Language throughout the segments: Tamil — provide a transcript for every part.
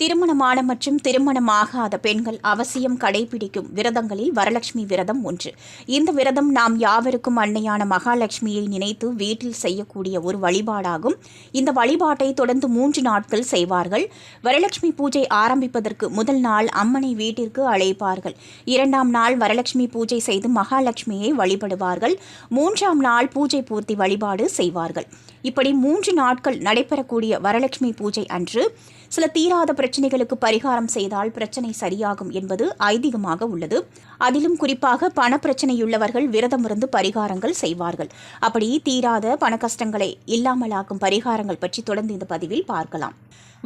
திருமணமான மற்றும் திருமணமாகாத பெண்கள் அவசியம் கடைபிடிக்கும் விரதங்களில் வரலட்சுமி விரதம் ஒன்று. இந்த விரதம் நாம் யாவருக்கும் அன்னையான மகாலட்சுமியை நினைத்து வீட்டில் செய்யக்கூடிய ஒரு வழிபாடாகும். இந்த வழிபாட்டை தொடர்ந்து மூன்று நாட்கள் செய்வார்கள். வரலட்சுமி பூஜை ஆரம்பிப்பதற்கு முதல் நாள் அம்மனை வீட்டிற்கு அழைப்பார்கள். இரண்டாம் நாள் வரலட்சுமி பூஜை செய்து மகாலட்சுமியை வழிபடுவார்கள். மூன்றாம் நாள் பூஜை பூர்த்தி வழிபாடு செய்வார்கள். இப்படி மூன்று நாட்கள் நடைபெறக்கூடிய வரலட்சுமி பூஜை அன்று சில தீராத பிரச்சனைகளுக்கு பரிகாரம் செய்தால் பிரச்சனை சரியாகும் என்பது ஐதீகமாக உள்ளது. அதிலும் குறிப்பாக பண பிரச்சனையுள்ளவர்கள் விரதம் இருந்து பரிகாரங்கள் செய்வார்கள். அப்படி தீராத பண கஷ்டங்களை இல்லாமலாக்கும் பரிகாரங்கள் பற்றி தொடர்ந்து இந்த பதிவில் பார்க்கலாம்.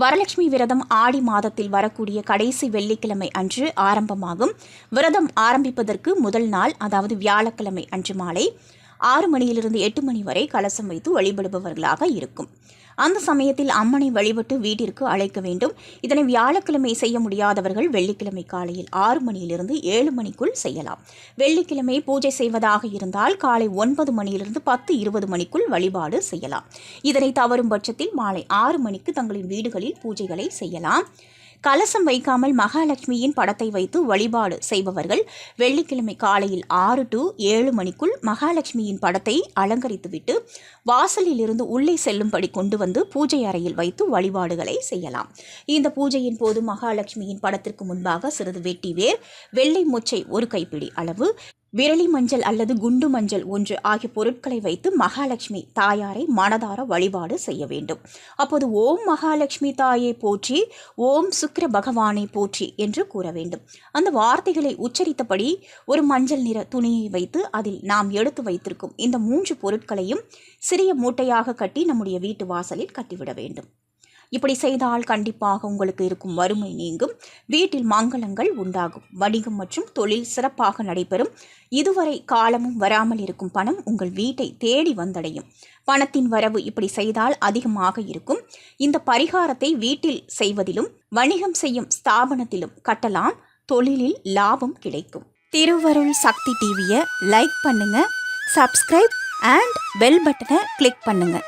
வரலட்சுமி விரதம் ஆடி மாதத்தில் வரக்கூடிய கடைசி வெள்ளிக்கிழமை அன்று ஆரம்பமாகும். விரதம் ஆரம்பிப்பதற்கு முதல் நாள் அதாவது வியாழக்கிழமை அன்று மாலை ஆறு மணியிலிருந்து எட்டு மணி வரை கலசம் வைத்து வழிபடுபவர்களாக இருக்கும். அந்த சமயத்தில் அம்மனை வழிபட்டு வீட்டிற்கு அழைக்க வேண்டும். இதனை வியாழக்கிழமை செய்ய முடியாதவர்கள் வெள்ளிக்கிழமை காலையில் ஆறு மணியிலிருந்து ஏழு மணிக்குள் செய்யலாம். வெள்ளிக்கிழமை பூஜை செய்வதாக இருந்தால் காலை ஒன்பது மணியிலிருந்து பத்து இருபது மணிக்குள் வழிபாடு செய்யலாம். இதனை தவறும் பட்சத்தில் மாலை ஆறு மணிக்கு தங்களின் வீடுகளில் பூஜைகளை செய்யலாம். கலசம் வைக்காமல் மகாலட்சுமியின் படத்தை வைத்து வழிபாடு செய்பவர்கள் வெள்ளிக்கிழமை காலையில் ஆறு டு ஏழு மணிக்குள் மகாலட்சுமியின் படத்தை அலங்கரித்துவிட்டு வாசலில் இருந்து உள்ளே செல்லும்படி கொண்டு வந்து பூஜை அறையில் வைத்து வழிபாடுகளை செய்யலாம். இந்த பூஜையின் போது மகாலட்சுமியின் படத்திற்கு முன்பாக சிறிது வெட்டி வேர் வெள்ளை மூச்சை ஒரு கைப்பிடி அளவு விரலி மஞ்சள் அல்லது குண்டு மஞ்சள் ஒன்று ஆகிய பொருட்களை வைத்து மகாலட்சுமி தாயாரை மனதார வழிபாடு செய்ய வேண்டும். அப்போது ஓம் மகாலட்சுமி தாயை போற்றி ஓம் சுக்கிர பகவானை போற்றி என்று கூற வேண்டும். அந்த வார்த்தைகளை உச்சரித்தபடி ஒரு மஞ்சள் நிற துணியை வைத்து அதில் நாம் எடுத்து வைத்திருக்கும் இந்த மூன்று பொருட்களையும் சிறிய மூட்டையாக கட்டி நம்முடைய வீட்டு வாசலில் கட்டிவிட வேண்டும். இப்படி செய்தால் கண்டிப்பாக உங்களுக்கு இருக்கும் வறுமை நீங்கும். வீட்டில் மங்களங்கள் உண்டாகும். வணிகம் மற்றும் தொழில் சிறப்பாக நடைபெறும். இதுவரை காலமும் வராமல் இருக்கும் பணம் உங்கள் வீட்டை தேடி வந்தடையும். பணத்தின் வரவு இப்படி செய்தால் அதிகமாக இருக்கும். இந்த பரிகாரத்தை வீட்டில் செய்வதிலும் வணிகம் செய்யும் ஸ்தாபனத்திலும் கட்டலாம். தொழிலில் லாபம் கிடைக்கும். திருவருள் சக்தி டிவியை லைக் பண்ணுங்க சப்ஸ்கிரைப் அண்ட் பெல் பட்டனை கிளிக் பண்ணுங்கள்